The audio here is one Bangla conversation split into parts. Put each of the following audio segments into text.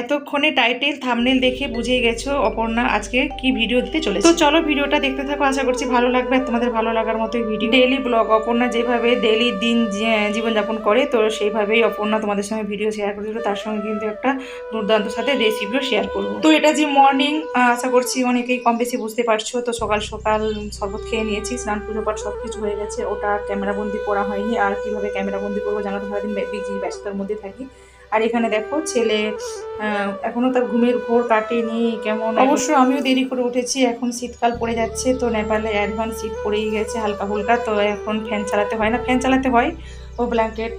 এতক্ষণে টাইটেল, থামনেল দেখে বুঝেই গেছো অপর্ণা আজকে কি ভিডিও দিতে চলেছে। তো চলো ভিডিওটা দেখতে থাকো, আশা করছি ভালো লাগবে। আর তোমাদের ভালো লাগার মতোই ভিডিও ডেইলি ব্লগ অপর্ণা যেভাবে ডেলি দিন জীবনযাপন করে, তো সেইভাবেই অপর্ণা তোমাদের সঙ্গে ভিডিও শেয়ার করেছিল। তার সঙ্গে কিন্তু একটা দুর্দান্ত সাথে রেসিপিও শেয়ার করব। তো এটা যে মর্নিং আশা করছি অনেকেই কম বেশি বুঝতে পারছ। তো সকাল সকাল শরবত খেয়ে নিয়েছি, স্নান, পুজো পাঠ সব কিছু হয়ে গেছে। ওটা ক্যামেরাবন্দি করা হয়নি। আর কীভাবে ক্যামেরাবন্দি করব জানো তো সারাদিন ব্যস্ততার মধ্যে থাকি। আর এখানে দেখো ছেলে এখনও এখনও তার ঘুমের ঘোর কাটেনি, কেমন? অবশ্য আমিও দেরি করে উঠেছি, এখন শীতকাল পড়ে যাচ্ছে, তো নেপালে অ্যাডভান্স শীত পড়েই গেছে হালকা ফুলকা তো এখন ফ্যান চালাতে হয় না ফ্যান চালাতে হয়, ও ব্ল্যাঙ্কেট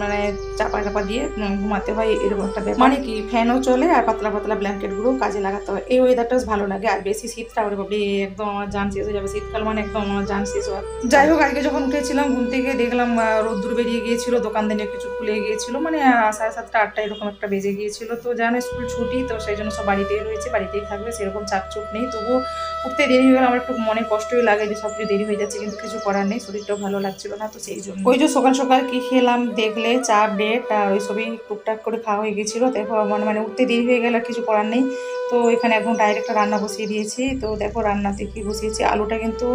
মানে চাপা চাপা দিয়ে ঘুমাতে হয় এরকম একটা ব্যাপার। মানে কি ফ্যানও চলে আর পাতলা পাতলা ব্ল্যাঙ্কেটগুলো কাজে লাগাতে হয়। এই ওয়েদারটা ভালো লাগে। আর বেশি শীতটা ওরে একদম আমার জান শেষ হয়ে যাবে। শীতকাল মানে একদম আমার জান শেষ হওয়ার। যাই হোক আজকে যখন উঠেছিলাম ঘুম থেকে দেখলাম রোদ্দুর বেরিয়ে গিয়েছিল দোকানদানি কিছু খুলে গিয়েছিল। মানে সাড়ে সাতটা আটটা এরকম একটা বেজে গিয়েছিল। তো জানো স্কুল ছুটি তো সেই জন্য সব বাড়িতেই রয়েছে। বাড়িতেই থাকবে সেরকম চাপ চুপ নেই। তবুও উঠতে দেরি হয়ে গেলে। আমার একটু মনে কষ্টই লাগে যে সব কিছু দেরি হয়ে যাচ্ছে কিন্তু কিছু করার নেই। শরীরটাও ভালো লাগছিল না তো সেই জন্য। ওই যে সকাল সকাল কি খেলাম দেখলে চা, ব্রেড ওই সবই টুকটাক করে খাওয়া হয়ে গেছিল। তারপর আমার মানে উঠতে দেরি হয়ে গেলে কিছু করার নেই। তো এখানে এখন ডাইরেক্ট রান্না বসিয়ে দিয়েছি। তো দেখো রান্নাতে কি বসিয়েছি? আলুটা কিন্তু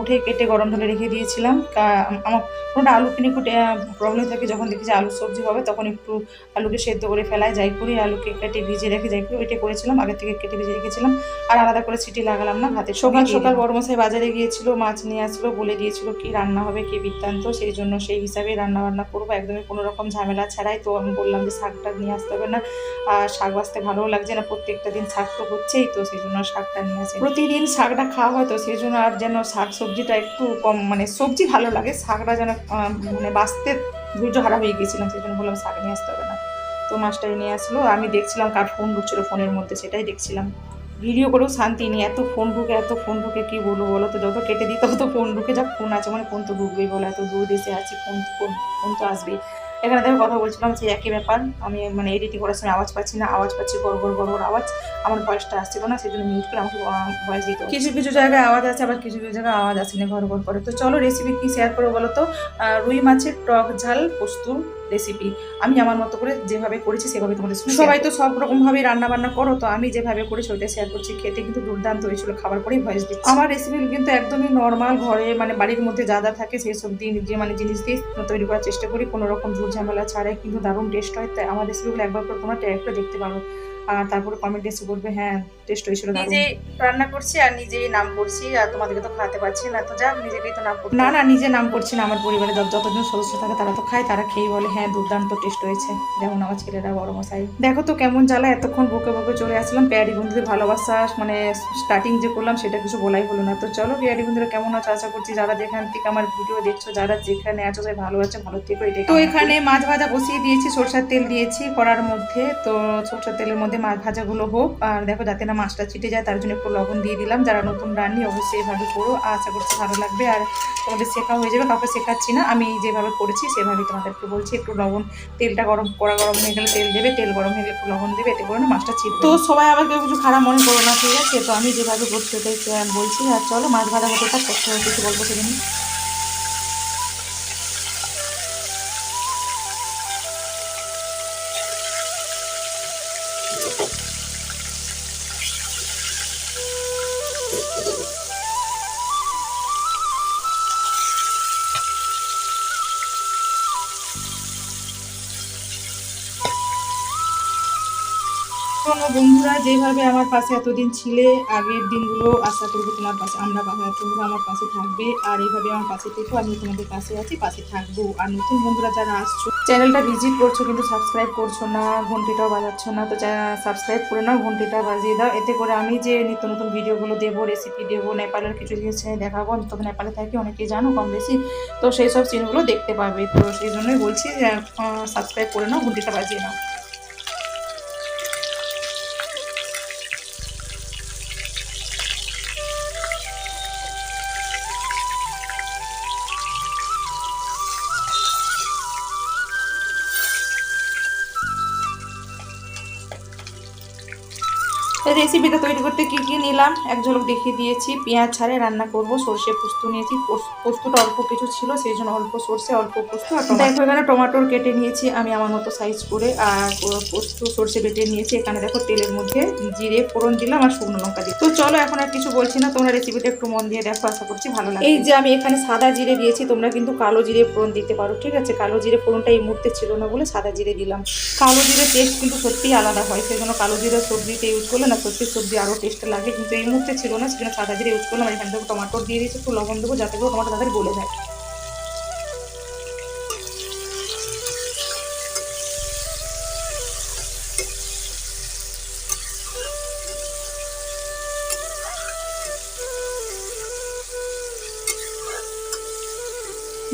উঠে কেটে গরম ধরে রেখে দিয়েছিলাম। আমার কোনোটা আলু কিনে একটু প্রবলেম থাকে যখন দেখি যে আলুর সবজি হবে, তখন একটু আলুকে সেদ্ধ করে ফেলায় যাই করি আলুকে কেটে ভিজে রেখে যাই করি ওইটা করেছিলাম আগে থেকে কেটে ভিজে রেখেছিলাম। আর আলাদা করে সিটি লাগালাম না ভাতে সকাল সকাল বড় মশাই বাজারে গিয়েছিল, মাছ নিয়ে আসলো, বলে দিয়েছিল কি রান্না হবে, কি বৃত্তান্ত, সেই জন্য সেই হিসাবে রান্না বান্না করব, একদমই কোনো রকম ঝামেলা ছাড়াই। তো আমি বললাম যে শাকটা নিয়ে আসতে হবে না, আর শাক বাঁচতে ভালোও লাগছে না, প্রত্যেকটা দিন শাক তো হচ্ছেই তো সেই জন্য শাকটা নিয়ে আসে প্রতিদিন শাকটা খাওয়া হয় তো সেই জন্য আর যেন শাক সবজিটা একটু কম মানে সবজি ভালো লাগে শাকটা যেন মানে বাঁচতে ধৈর্য হারা হয়ে গেছিলাম সেই জন্য বললাম শাক নিয়ে আসতে হবে না। তো মাস্টার নিয়ে আসলো আমি দেখছিলাম কার ফোন ঢুকছিল ফোনের মধ্যে সেটাই দেখছিলাম। ভিডিও করেও শান্তি নেই এত ফোন ঢুকে এত ফোন ঢুকে কি বলব বলো তো যত কেটে দিতে তত ফোন ঢুকে যা ফোন আছে মানে ফোন তো ঢুকবেই বলো এত দূর দেশে আছি ফোন ফোন ফোন তো আসবেই। এখানে দেখো কথা বলছিলাম যে একই ব্যাপার। আমি মানে এডিটিং করার সময় আওয়াজ পাচ্ছি না, আওয়াজ পাচ্ছি বড় বড় বড় আওয়াজ। আমার ভয়েসটা আসছিল না সেই জন্য মিউট করে আমাকে ভয়েস দিতে কিছু কিছু জায়গায় আওয়াজ আছে, আবার কিছু কিছু জায়গায় আওয়াজ আসেনি ঘর ঘর করে তো চলো রেসিপি কি শেয়ার করব বলো তো? রুই মাছের টক ঝাল, পোস্ত। রেসিপি আমি আমার মতো করে যেভাবে করেছি সেভাবে তোমাদের সবাই তো সব রকম ভাবে রান্না বান্না করো তো আমি যেভাবে করেছি ওইটা শেয়ার করছি। খেতে কিন্তু দুর্দান্ত হয়েছিল খাবার পরেই ভয়েস দিচ্ছি। আমার রেসিপি কিন্তু একদমই নর্মাল ঘরে মানে বাড়ির মধ্যে যা যা থাকে সেসব দিন যে মানে জিনিস দিয়ে তৈরি করার চেষ্টা করি। কোনো রকম ঝুট ঝামেলা ছাড়াই কিন্তু দারুণ টেস্ট হয়। তাই আমার রেসিপিগুলো একবার করে তোমরা ট্রাই করে দেখতে পারো। আর তারপরে কমেন্ট এসে বলবে হ্যাঁ টেস্ট হয়েছিল নিজেই রান্না করছি আর নিজেই নাম করছি আর তোমাদেরকে তো খাওয়াতে পারছি না তো যা নিজেকেই তো নাম করছি না না নিজে নাম করছি না আমার পরিবারে যত- যতজন সদস্য থাকে তারা তো খায় তারা খেয়ে বলে হ্যাঁ দুর্দান্ত টেস্ট হয়েছে। যেমন আমার ছেলেরা বড় মশাই। দেখো তো কেমন জ্বালা এতক্ষণ বুকে বুকে চলে আসলাম প্যারি বন্ধুদের ভালোবাসা মানে স্টার্টিং যে করলাম সেটা কিছু বলাই হলো না। তো চলো প্যারি বন্ধুরা কেমন আছো? আশা করছি যারা যেখান থেকে আমার ভিডিও দেখছ যারা যেখানে আছো সবাই ভালো আছে ভালো থেকো এটাই তো এখানে মাছ ভাজা বসিয়ে দিয়েছি সরষের তেল দিয়েছি করার মধ্যে তো সরষের তেলের মধ্যে মাছ ভাজাগুলো হোক, আর দেখো যাতে না মাছটা চিটে যায়, তার জন্য একটু লবণ দিয়ে দিলাম। যারা নতুন রান্নি, অবশ্যই এভাবে করো। আশা করছি ভালো লাগবে। আর তোমাদের শেখা হয়ে যাবে, কাউকে শেখাচ্ছি না। আমি যেভাবে করেছি, সেভাবেই তোমাদেরকে বলছি, একটু লবণ, তেলটা গরম, কড়া গরম হয়ে গেলে তেল দেবে, তেল গরম হয়ে গেলে একটু লবণ দেবে, এতে করে না মাছটা চিট তো সবাই আবার কেউ কিছু খারাপ মনে করো না, ঠিক আছে? তো আমি যেভাবে করছি, ওটাই বলছি। আর চলো মাছ ভাজা হতে থাক করতে কিছু গল্প সেদিন বন্ধুরা, যেভাবে আমার পাশে এতদিন ছিলে, আগের দিনগুলো আশা করব তোমার পাশে, আমরা তোমরা আমার পাশে থাকবে। আর এইভাবে আমার পাশে থেকো আমি তোমাদের পাশে আছি, পাশে থাকব। আর নতুন বন্ধুরা যারা আসছো, চ্যানেলটা ভিজিট করছ কিন্তু সাবস্ক্রাইব করছ না, ঘন্টিটাও বাজাচ্ছ না, তো সাবস্ক্রাইব করে নাও, ঘন্টিটা বাজিয়ে দাও। এতে করে আমি যে নিত্য নতুন ভিডিওগুলো দেবো রেসিপি দেবো, নেপালের কিছু জিনিস দেখাবো তো নেপালে থাকি, অনেকেই জানো কম বেশি, তো সেই সব সিনগুলো দেখতে পাবে। তো সেই জন্যই বলছি সাবস্ক্রাইব করে নাও, ঘন্টিটা বাজিয়ে নাও। রেসিপিটা তৈরি করতে কী কী নিলাম? এক ঝলক দেখিয়ে দিয়েছি। পেঁয়াজ ছাড়ে রান্না করব। সর্ষে পোস্ত নিয়েছি। পোস- পোস্তটা অল্প কিছু ছিল সেই জন্য অল্প সর্ষে অল্প পোস্ত আর দেখো এখানে টমাটোর কেটে নিয়েছি আমি আমার মতো সাইজ করে আর পোস্ত সর্ষে বেটে নিয়েছি। এখানে দেখো তেলের মধ্যে জিরে ফোড়ন দিলাম আর শুকনো লঙ্কা দিই তো চলো এখন আর কিছু বলছি না। তোমরা রেসিপিটা একটু মন দিয়ে দেখো আশা করছি ভালো লাগে এই যে আমি এখানে সাদা জিরে দিয়েছি। তোমরা কিন্তু কালো জিরে ফোড়ন দিতে পারো ঠিক আছে? কালো জিরে ফোড়নটা এই মুহূর্তে ছিল না বলে সাদা জিরে দিলাম। কালো জিরে টেস্ট কিন্তু সত্যিই আলাদা হয় সেই জন্য কালো জিরে সবজিতে ইউজ করলে না সত্যি সবজি আরও টেস্ট লাগে। কিন্তু এই মুহূর্তে ছিল না সেখানে সাদা জিরে ইউজ করলাম। এখান থেকে টমাটো দিয়ে দিয়েছি, একটু লবণ দেবো, যাতে করে টমাটো তাদের গলে যায়।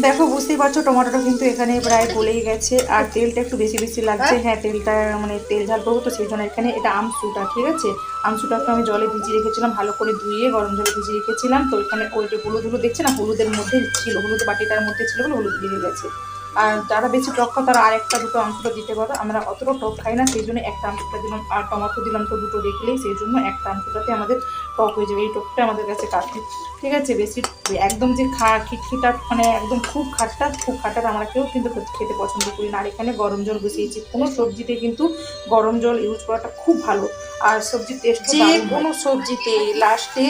দেখো বুঝতেই পারছ টমেটোটা কিন্তু এখানে প্রায় গলেই গেছে। আর তেলটা একটু বেশি বেশি লাগছে। হ্যাঁ। তেলটা মানে তেল ঝাল করব তো সেই জন্য এখানে এটা আমসুটা ঠিক আছে? আমসুটাকে আমি জলে ভিজিয়ে রেখেছিলাম ভালো করে ধুয়ে গরম জলে ভিজিয়ে রেখেছিলাম। তো এখানে ওই যে হলুদ হলুদ দেখছে না? হলুদের মধ্যে ছিল হলুদ বাটিটার মধ্যে ছিল বলে হলুদ ভিজে গেছে। আর যারা বেশি টক খায় তারা আরেকটা দুটো আমসুটা দিতে পারো। আমরা অতটা টক খাই না সেই জন্য একটা আমসুটা দিলাম আর টমাটো দিলাম তো দুটো দেখলেই সেই জন্য একটা আমসুটাতে আমাদের টক হয়ে যাবে। এই টকটা আমাদের কাছে কাটে ঠিক আছে বেশি একদম যে খা খিটখিটা মানে একদম খুব খাট্টা খুব খাট্টা আমরা কেউ কিন্তু খেতে- খেতে পছন্দ করি না। আর এখানে গরম জল বসিয়েছি। কোনো সবজিতে কিন্তু গরম জল ইউজ করাটা খুব ভালো। আর সবজির টেস্ট যে কোনো সবজিতে লাস্টে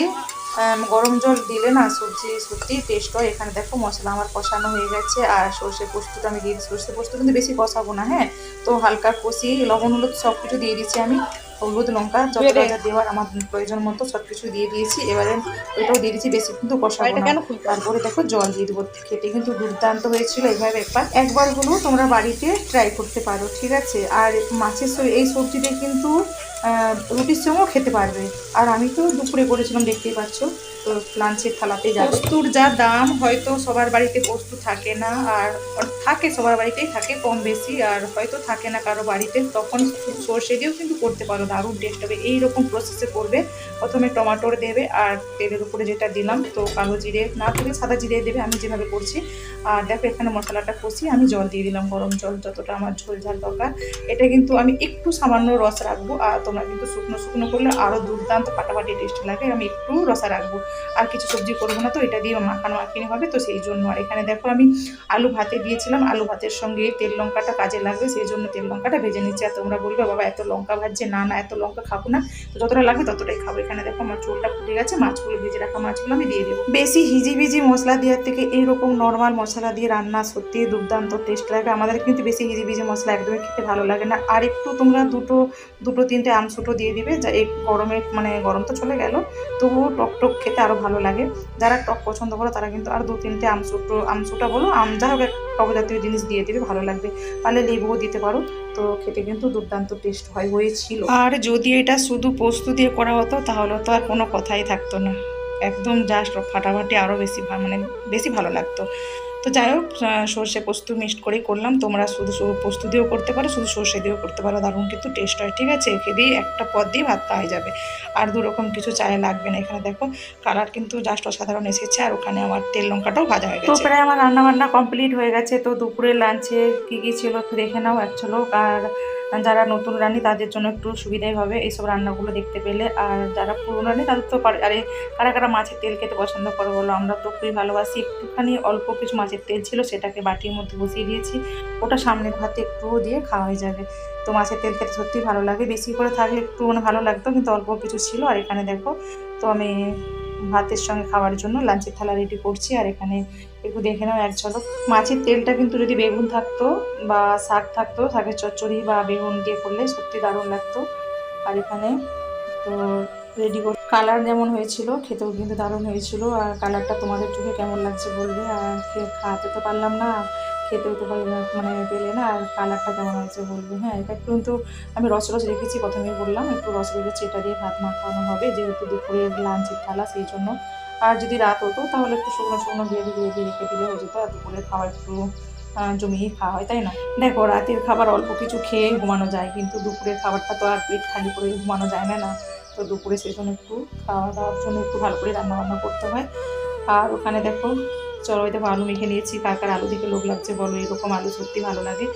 গরম জল দিলে না সবজি সত্যি টেস্ট হয়। এখানে দেখো মশলা আমার কষানো হয়ে গেছে আর সর্ষে পোস্তটা আমি দিয়ে দিচ্ছি সর্ষে পোস্ত কিন্তু বেশি কষাবো না হ্যাঁ? তো হালকা কষি লবণ হলুদ সব কিছু দিয়ে দিচ্ছি আমি। হলুদ লঙ্কা যতটা দেওয়ার আমার প্রয়োজন মতো সব কিছু দিয়ে দিয়েছি। এবারে ওইটাও দিয়ে দিচ্ছি বেশি কিন্তু কষাবো না। তারপরে দেখো জল দিয়ে দেবো। খেতে কিন্তু দুর্দান্ত হয়েছিল এইভাবে একবার। একবার হলেও তোমরা বাড়িতে ট্রাই করতে পারো ঠিক আছে? আর মাছের এই সবজিতে কিন্তু রুটির সঙ্গেও খেতে পারবে। আর আমি তো দুপুরে করেছিলাম দেখতেই পাচ্ছ। তো লাঞ্চের থালাতে যাবে। পোস্তুর যা দাম, হয়তো সবার বাড়িতে পোস্ত থাকে না, আর থাকে, সবার বাড়িতেই থাকে কম বেশি, আর হয়তো থাকে না কারও বাড়িতে, তখন সর্ষে দিয়েও কিন্তু করতে পারো, দারুণ টেস্ট হবে। এইরকম প্রসেসে করবে, প্রথমে টমাটোর দেবে, আর তেলের উপরে যেটা দিলাম, তো কালো জিরে, না থাকলে সাদা জিরে দেবে, আমি যেভাবে করছি। আর দেখো, এখানে মশলাটা কষি, আমি জল দিয়ে দিলাম, গরম জল, যতটা আমার ঝোল ঝাল দরকার। এটা কিন্তু আমি একটু সামান্য রস রাখব, আর তোমরা কিন্তু শুকনো শুকনো করলে আরও দুর্দান্ত ফাটাফাটি টেস্ট লাগে, আমি একটু রসা রাখব। আর কিছু সবজি করব না তো, এটা দিয়ে মাখানো মাখিনি হবে। তো সেই জন্য আর এখানে দেখো আমি আলু ভাতে দিয়েছিলাম। আলু ভাতের সঙ্গে তেল লঙ্কাটা কাজে লাগবে, সেই জন্য তেল লঙ্কাটা ভেজে নিচ্ছি। আর তোমরা বলবে, বাবা, এত লঙ্কা ভাজছে, না না, এত লঙ্কা খাব না। তো যতটা লাগবে ততটাই খাব। এখানে দেখো আমার চোলটা ফুটে গেছে, মাছগুলো ভেজে রাখা মাছগুলো আমি দিয়ে দেবো। বেশি হিজি হিজিবিজি মশলা দেওয়ার থেকে এইরকম নর্মাল মশলা দিয়ে রান্না সত্যি দুর্দান্ত টেস্ট লাগে আমাদের কিন্তু বেশি হিজি হিজিবিজি মশলা একদমই খেতে ভালো লাগে না। আর একটু তোমরা দুটো দুটো, তিনটে আমসুটো দিয়ে দিবে, যা এই গরমে মানে গরম তো চলে গেল, তবুও টক টক খেতে আরও ভালো লাগে। যারা টক পছন্দ করো তারা কিন্তু আর দু তিনটে আমসুটো আমসুটা বলো, আম যা হোক টক জাতীয় জিনিস দিয়ে দিবে, ভালো লাগবে। তাহলে লেবুও দিতে পারো। তো খেতে কিন্তু দুর্দান্ত টেস্ট হয়, হয়েছিল। আর যদি এটা শুধু পোস্ত দিয়ে করা হতো, তাহলে তো আর কোনো কথাই থাকতো না। একদম জাস্ট ফাটাফাটি আরও বেশি মানে বেশি ভালো লাগতো। তো যাই হোক সর্ষে পোস্ত মিক্সড করেই করলাম। তোমরা শুধু শুধু পোস্ত দিয়েও করতে পারো শুধু সর্ষে দিয়েও করতে পারো। দারুণ কিন্তু টেস্ট হয় ঠিক আছে? একে দিয়ে একটা পদ দিয়ে ভাত পাওয়া যাবে। আর দু রকম কিছু চায়ে লাগবে না। এখানে দেখো কালার কিন্তু জাস্ট অসাধারণ এসেছে। আর ওখানে আমার তেল লঙ্কাটাও ভাজা হয়ে গেছে। তো প্রায় আমার রান্নাবান্না কমপ্লিট হয়ে গেছে। তো দুপুরে লাঞ্চে কী কী ছিল দেখে নাও এক আর যারা নতুন রানী, তাদের জন্য একটু সুবিধাই হবে এইসব রান্নাগুলো দেখতে পেলে। আর যারা পুরনো রানী, তাদের তো আরে কারা কারা মাছের তেল খেতে পছন্দ করে বলো? আমরা তো খুবই ভালোবাসি। একটুখানি অল্প কিছু মাছের তেল ছিল, সেটাকে বাটির মধ্যে বসিয়ে দিয়েছি। ওটা সামনের ভাতে একটু দিয়ে খাওয়া হয়ে যাবে। তো মাছের তেল খেতে সত্যিই ভালো লাগে। বেশি করে থাকলে একটু মানে ভালো লাগতো, কিন্তু অল্প কিছু ছিল। আর এখানে দেখো, তো আমি ভাতের সঙ্গে খাওয়ার জন্য লাঞ্চের থালা রেডি করছি। আর এখানে একটু দেখে নাও এক ঝলক। মাছের তেলটা কিন্তু যদি বেগুন থাকতো বা শাক থাকতো, শাকের চচ্চড়ি বা বেগুন দিয়ে করলে সত্যি দারুণ লাগতো। আর এখানে তো রেডি করে কালার যেমন হয়েছিল, খেতেও কিন্তু দারুণ হয়েছিল। আর কালারটা তোমাদের চোখে কেমন লাগছে বলবে? আর খাওয়াতে তো পারলাম না, খেতেও তো মানে পেলে না। আর কালারটা কেমন হয়েছে বলবে? হ্যাঁ এটা কিন্তু আমি রস রস রেখেছি, প্রথমেই বললাম। একটু রস রেখেছি এটা দিয়ে ভাত মাখানো হবে, যেহেতু দুপুরে লাঞ্চের থালা, সেই জন্য আর যদি রাত হতো, তাহলে একটু শুকনো শুকনো গ্রেভি গ্রেভি রেখে দিলে হয়ে যেত আর দুপুরের খাবার একটু জমিয়ে খাওয়া হয়, তাই না? দেখো, রাতের খাবার অল্প কিছু খেয়ে ঘুমানো যায়, কিন্তু দুপুরের খাবারটা তো আর পেট খালি করে ঘুমানো যায় না না? তো দুপুরে সেজন্য একটু খাওয়া দাওয়ার জন্য একটু ভালো করে রান্নাবান্না করতে হয়। আর ওখানে দেখো চড়াইতে আলু মেখে নিয়েছি কাকার আলু দেখে লোক লাগছে, বলো এরকম আলু সত্যি ভালো লাগে।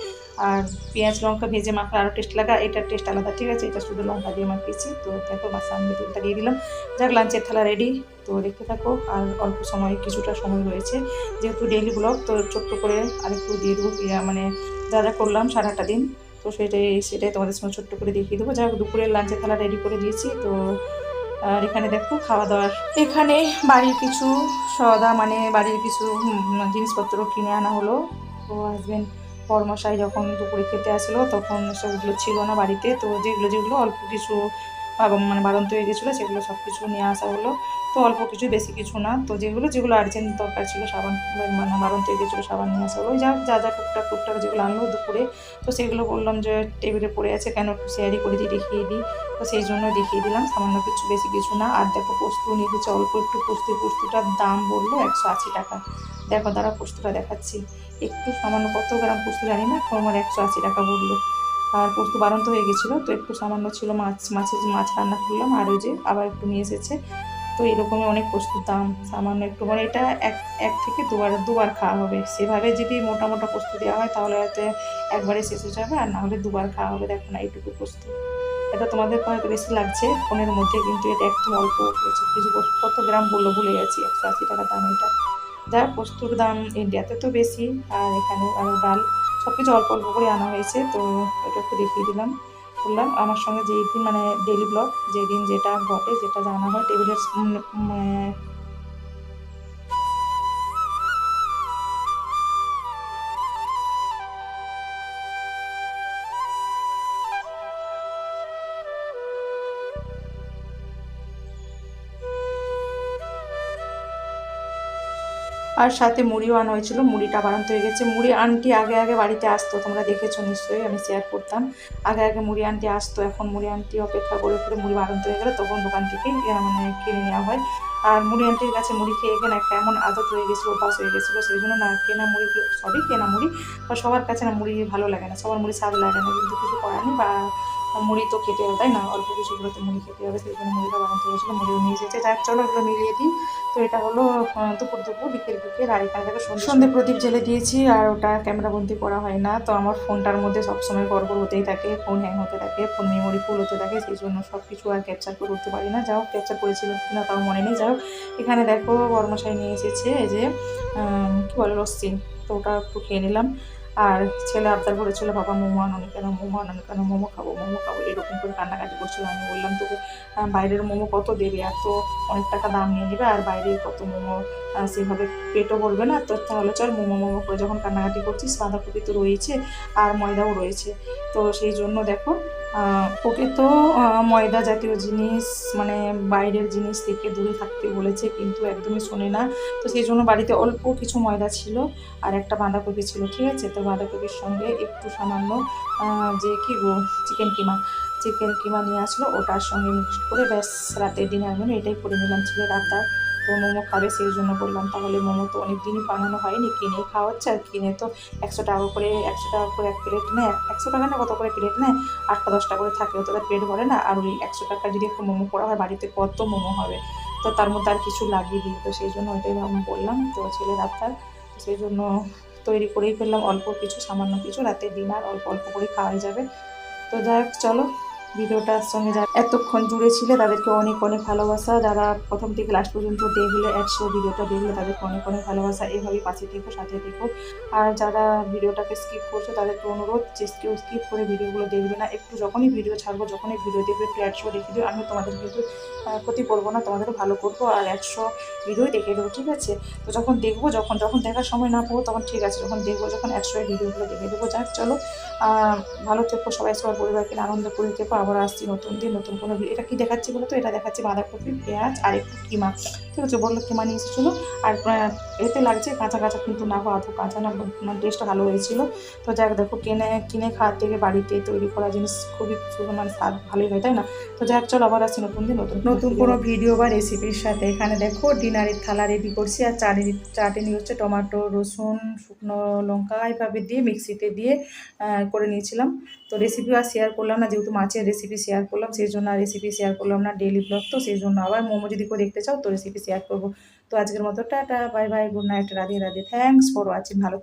আর পেঁয়াজ, লঙ্কা ভেজে মাখা আরও টেস্ট লাগা, এটার টেস্ট আলাদা, ঠিক আছে? এটা শুধু লঙ্কা দিয়ে মাখিয়েছি। তো দেখো মাছ সামনে তেলটা দিয়ে দিলাম। যাক লাঞ্চের থালা রেডি তো দেখতে থাকো। আর অল্প সময়, কিছুটা সময় রয়েছে, যেহেতু ডেইলি ব্লগ তো ছোট্ট করে আরেকটু দিয়ে দেবো। মানে যা যা করলাম সারাটা দিন, তো সেটাই সেটাই তোমাদের সঙ্গে ছোট্ট করে দেখিয়ে দেবো। যাই হোক দুপুরের লাঞ্চের থালা রেডি করে দিয়েছি, তো আর এখানে দেখো খাওয়া দাওয়ার এখানে বাড়ির কিছু সদা মানে বাড়ির কিছু জিনিসপত্র কিনে আনা হলো। তো হাজব্যান্ড পরমশাই যখন দুপুরে খেতে আসলো, তখন সেগুলো ছিল না বাড়িতে। তো যেগুলো যেগুলো অল্প কিছু মানে বাড়ন্ত হয়ে গেছিল, সেগুলো সব কিছু নিয়ে আসা হলো। তো অল্প কিছু, বেশি কিছু না। তো যেগুলো যেগুলো আর্জেন্ট দরকার ছিল, সাবান মানে বাড়ন্ত হয়ে গেছিল, সাবান নিয়ে আসা হলো। যা যা যা টুকটাক টুকটাক যেগুলো আনলো দুপুরে, তো সেগুলো বললাম যে টেবিলে পড়ে আছে, কেন একটু শেয়ারই করে দিই, দেখিয়ে দিই। তো সেই জন্য দেখিয়ে দিলাম, সামান্য কিছু, বেশি কিছু না। আর দেখো পোস্ত নিয়ে গেছে অল্প একটু পোস্ত, পোস্তটার দাম বলল একশো আশি টাকা। দেখো দাঁড়া, পোস্তটা দেখাচ্ছি। একটু সামান্য কত গ্রাম পোস্ত জানি না আমার একশো আশি টাকা বলল। আর পোস্ত বাড়ন্ত হয়ে গেছিল, তো একটু সামান্য ছিল মাছ, মাছের মাছ রান্না করলাম, আর ওই যে আবার একটু নিয়ে এসেছে। তো এরকমই অনেক পোস্তুর দাম, সামান্য একটু মানে এটা এক এক থেকে দুবার দুবার খাওয়া হবে। সেভাবে যদি মোটা মোটা পোস্ত দেওয়া হয়, তাহলে হয়তো একবারে শেষ হয়ে যাবে, আর না হলে দুবার খাওয়া হবে, দেখো না এইটুকু পোস্ত। এটা তোমাদের হয়তো বেশি লাগছে, ফোনের মধ্যে কিন্তু এটা একদম অল্প হয়েছে। কিছু কত গ্রাম বলল ভুলে গেছি, একশো আশি টাকা দাম এটা। যা পোস্তর দাম ইন্ডিয়াতে তো বেশি, আর এখানে আরও ডাল। সব কিছু অল্প অল্প করে আনা হয়েছে, তো এটা একটু দেখিয়ে দিলাম, বললাম, আমার সঙ্গে যেই দিন মানে ডেলি ব্লগ যেদিন যেটা ঘটে, যেটা জানা হয় টেবিলের আর সাথে মুড়িও আনা হয়েছিল, মুড়িটা বাড়ান্ত হয়ে গেছে। মুড়ি আনটি আগে আগে বাড়িতে আসতো, তোমরা দেখেছ নিশ্চয়ই, আমি শেয়ার করতাম। আগে আগে মুড়ি আনটি আসতো, এখন মুড়ি আনটি অপেক্ষা করে করে মুড়ি বাড়ান্ত হয়ে গেলে তখন দোকান থেকে মানে কিনে নেওয়া হয়। আর মুড়ি আনটির কাছে মুড়ি খেয়ে খেয়ে না একটা এমন আদত হয়ে গেছিল, অভ্যাস হয়ে গেছিল, সেই জন্য না, কেনা মুড়ি, সবই কেনা মুড়ি। বা সবার কাছে না মুড়ি ভালো লাগে না, সবার মুড়ি স্বাদ লাগে না, কিন্তু কিছু করার নেই বা মুড়ি তো খেতে হবে তাই না? অল্প কিছু করে তো মুড়ি খেতে হবে সেই জন্য মুড়িটা বানাতে হয়েছিল মুড়িও নিয়ে এসেছে। যাক চলো এগুলো মিলিয়ে দিই। তো এটা হলো দুপুর দুপুর বিকেল বিকেল আর এখানে দেখো সন্ধে সন্ধে প্রদীপ জেলে দিয়েছি আর ওটা ক্যামেরাবন্দি করা হয় না। তো আমার ফোনটার মধ্যে সবসময় গড়বড় হতেই থাকে ফোন হ্যাং হতে থাকে ফোন মেমোরি ফুল হতে থাকে সেই জন্য সব কিছু আর ক্যাপচার করে উঠতে পারি না। যাও ক্যাপচার করেছিল কিনা তাও মনে নেই। যাও এখানে দেখো বর্মশাই নিয়ে এসেছে এই যে কি বলে লস্যি তো ওটা একটু খেয়ে নিলাম। আর ছেলে আবদার করেছিল বাবা মোমো আনো কেন? মোমো আনো কেন? মোমো খাব মোমো খাব, এরকম করে কান্নাকাটি করছিল। আমি বললাম, তোকে বাইরের মোমো কত দেবে? এত অনেক টাকা দাম নিয়ে নেবে, আর বাইরে কত মোমো সেভাবে পেটও ভরবে না। তো তাহলে চল মোমো মোমো করে যখন কান্নাকাটি করছিস, বাঁধাকপি তো রয়েছে, আর ময়দাও রয়েছে। তো সেই জন্য দেখো ওকে তো ময়দা জাতীয় জিনিস মানে বাইরের জিনিস থেকে দূরে থাকতে বলেছে, কিন্তু একদমই শোনে না। তো সেই জন্য বাড়িতে অল্প কিছু ময়দা ছিল আর একটা বাঁধাকপি ছিল, ঠিক আছে? তো বাঁধাকপির সঙ্গে একটু সামান্য যে কি গো চিকেন কিমা চিকেন কিমা নিয়ে আসলো। ওটার সঙ্গে মিক্সড করে ব্যাস, রাতের ডিনার মেনু এটাই করে নিলাম, ছেলে রাতটা। তো মোমো খাবে সেই জন্য বললাম, তাহলে মোমো তো অনেক দিনই বানানো হয়নি, কিনে খাওয়া হচ্ছে আর কিনে তো একশো টাকা করে, একশো টাকা করে এক প্লেট নেয়, একশো টাকা না কত করে প্লেট নেয়? আটটা দশটা করে থাকে তো তার পেট ভরে না, আর ওই একশো টাকা যদি একটু মোমো করা হয়, বাড়িতে কত মোমো হবে? তো তার মধ্যে আর কিছু লাগিয়ে দিই তো সেই জন্য ওইটাই বললাম তো ছেলে রাতটা সেই জন্য তৈরি করেই ফেললাম, অল্প কিছু, সামান্য কিছু, রাতে ডিনার, অল্প অল্প করে খাওয়াই যাবে। তো যাই হোক, চলো ভিডিওটার সঙ্গে যারা এতক্ষণ জুড়ে ছিল, তাদেরকে অনেক অনেক ভালোবাসা। যারা প্রথম থেকে লাস্ট পর্যন্ত দেখলে একশো ভিডিওটা দেখলে, তাদেরকে অনেক অনেক ভালোবাসা। এইভাবেই পাশে থেকো, সাথে থেকো। আর যারা ভিডিওটাকে স্কিপ করছ, তাদেরকে অনুরোধ যে কেউ স্কিপ করে ভিডিওগুলো দেখবে না। একটু যখনই ভিডিও ছাড়বো, যখনই ভিডিও দেখবে একটু একশো দেখে দিও আমি তোমাদের কিন্তু ক্ষতি করব না তোমাদের ভালো করব। আর একশো ভিডিওই দেখে দেবো ঠিক আছে? তো যখন দেখব, যখন যখন দেখার সময় না পাবো, তখন ঠিক আছে। যখন দেখব, যখন একশো ভিডিওগুলো দেখে দেবো যাক, চলো। ভালো থেকো সবাই, সবার পরিবারকে আনন্দ করে থেকো। আবার আসছি নতুন দিন নতুন কোনো এটা কি দেখাচ্ছি বলো তো? এটা দেখাচ্ছি বাঁধাকপি পেঁয়াজ আর একটু কিমা। ঠিক আছে বলল কিমা নিয়ে এসেছিল আর এতে লাগছে কাঁচা কাঁচা কিন্তু না গো আধো কাঁচা না মানে টেস্টটা ভালো হয়েছিল। তো যাক দেখো কিনে কিনে খাওয়ার থেকে বাড়িতে তৈরি করা জিনিস খুবই মানে স্বাদ ভালোই হয় তাই না? তো যাক চলো আবার আসছি নতুন দিন নতুন নতুন কোনো ভিডিও বা রেসিপির সাথে। এখানে দেখো ডিনারের থালা রেডি করছি আর চাটনি চাটনি হচ্ছে টমাটো রসুন শুকনো লঙ্কা এইভাবে দিয়ে মিক্সিতে দিয়ে করে নিয়েছিলাম। তো রেসিপি আর শেয়ার করলাম না, যেহেতু মাছের রেসিপি শেয়ার করলাম, সেই জন্য আর রেসিপি শেয়ার করলাম না ডেলি ব্লগ তো সেই জন্য আবার মোমো যদি কেউ দেখতে চাও, তো রেসিপি শেয়ার করব তো আজকের মতো tata bye bye good night Radhe Radhe thanks for watching ভালো।